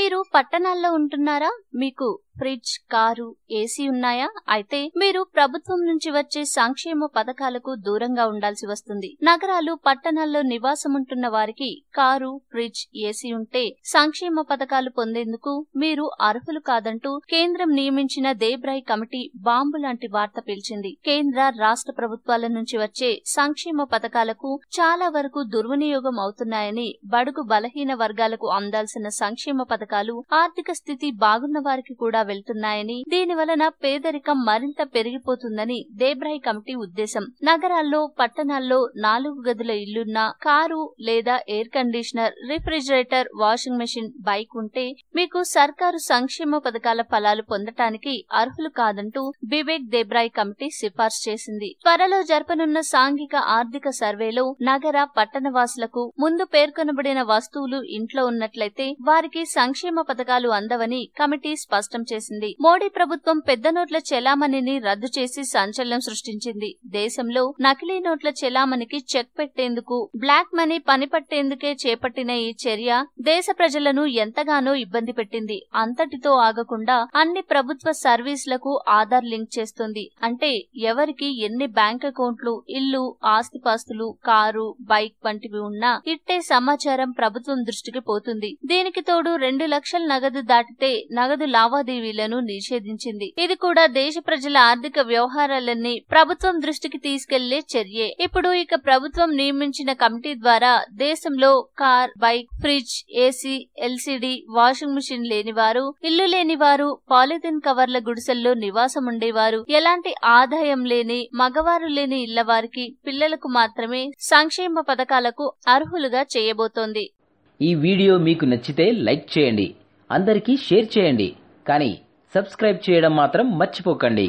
మీరు పట్టణాల్లో ఉంటున్నారా? మీకు ఫ్రిడ్జ్ కారు ఏసీ ఉన్నాయా? అయితే మీరు ప్రభుత్వం నుంచి వచ్చే సంక్షేమ పథకాలకు దూరంగా ఉండాల్సి వస్తుంది. నగరాలు పట్టణాల్లో నివాసం ఉంటున్న వారికి కారు ఫ్రిడ్జ్ ఏసీ ఉంటే సంక్షేమ పథకాలు పొందేందుకు మీరు అర్హులు కాదంటూ కేంద్రం నియమించిన దేబ్రాయ్ కమిటీ బాంబు లాంటి వార్త పిలిచింది. కేంద్ర రాష్ట్ర ప్రభుత్వాల నుంచి వచ్చే సంక్షేమ పథకాలకు చాలా వరకు దుర్వినియోగం అవుతున్నాయని బడుగు బలహీన వర్గాలకు అందాల్సిన సంక్షేమ పథకాలు ఆర్థిక స్థితి బాగున్న వారికి కూడా వెళ్తున్నాయని దీని వలన పేదరికం మరింత పెరిగిపోతుందని దేబ్రాయ్ కమిటీ ఉద్దేశం. నగరాల్లో పట్టణాల్లో నాలుగు గదుల ఇల్లున్న కారు లేదా air conditioner refrigerator washing machine bike ఉంటే మీకు సర్కారు సంక్షేమ పథకాల ఫలాలు పొందటానికి అర్హులు కాదంటూ బిబేక్ దేబ్రాయ్ కమిటీ సిఫార్సు చేసింది. త్వరలో జరపనున్న సాంఘిక ఆర్థిక సర్వేలో నగర పట్టణ వాసులకు ముందు పేర్కొనబడిన వస్తువులు ఇంట్లో ఉన్నట్లయితే వారికి సంక్షేమ పథకాలు అందవని కమిటీ స్పష్టం చేసింది. మోడీ ప్రభుత్వం పెద్ద నోట్ల చెలామణిని రద్దు చేసి సంచలనం సృష్టించింది. దేశంలో నకిలీ నోట్ల చెలామణికి చెక్ పెట్టేందుకు బ్లాక్ మనీ పనిపట్టేందుకే చేపట్టిన ఈ చర్య దేశ ప్రజలను ఎంతగానో ఇబ్బంది పెట్టింది. అంతటితో ఆగకుండా అన్ని ప్రభుత్వ సర్వీసులకు ఆధార్ లింక్ చేస్తుంది. అంటే ఎవరికి ఎన్ని బ్యాంక్ అకౌంట్లు ఇల్లు ఆస్తిపాస్తులు కారు బైక్ వంటివి ఉన్నా ఇట్టే సమాచారం ప్రభుత్వం దృష్టికి పోతుంది. దీనికి తోడు రెండు లక్షల నగదు దాటితే నగదు లావాదేవీ లావాదేవీలను నిషేధించింది. ఇది కూడా దేశ ప్రజల ఆర్థిక వ్యవహారాలన్నీ ప్రభుత్వం దృష్టికి తీసుకెళ్ళే చర్యే. ఇప్పుడు ఇక ప్రభుత్వం నియమించిన కమిటీ ద్వారా దేశంలో car bike fridge AC LCD washing machine లేనివారు ఇల్లు లేనివారు పాలిథిన్ కవర్ల గుడిసెల్లో నివాసం ఉండేవారు ఎలాంటి ఆదాయం లేని మగవారు లేని ఇళ్ళ వారికి పిల్లలకు మాత్రమే సంక్షేమ పథకాలకు అర్హులుగా చేయబోతోంది. ఈ వీడియో మీకు నచ్చితే లైక్ చేయండి. అందరికీ షేర్ చేయండి. కానీ సబ్స్క్రైబ్ చేయడం మాత్రం మర్చిపోకండి.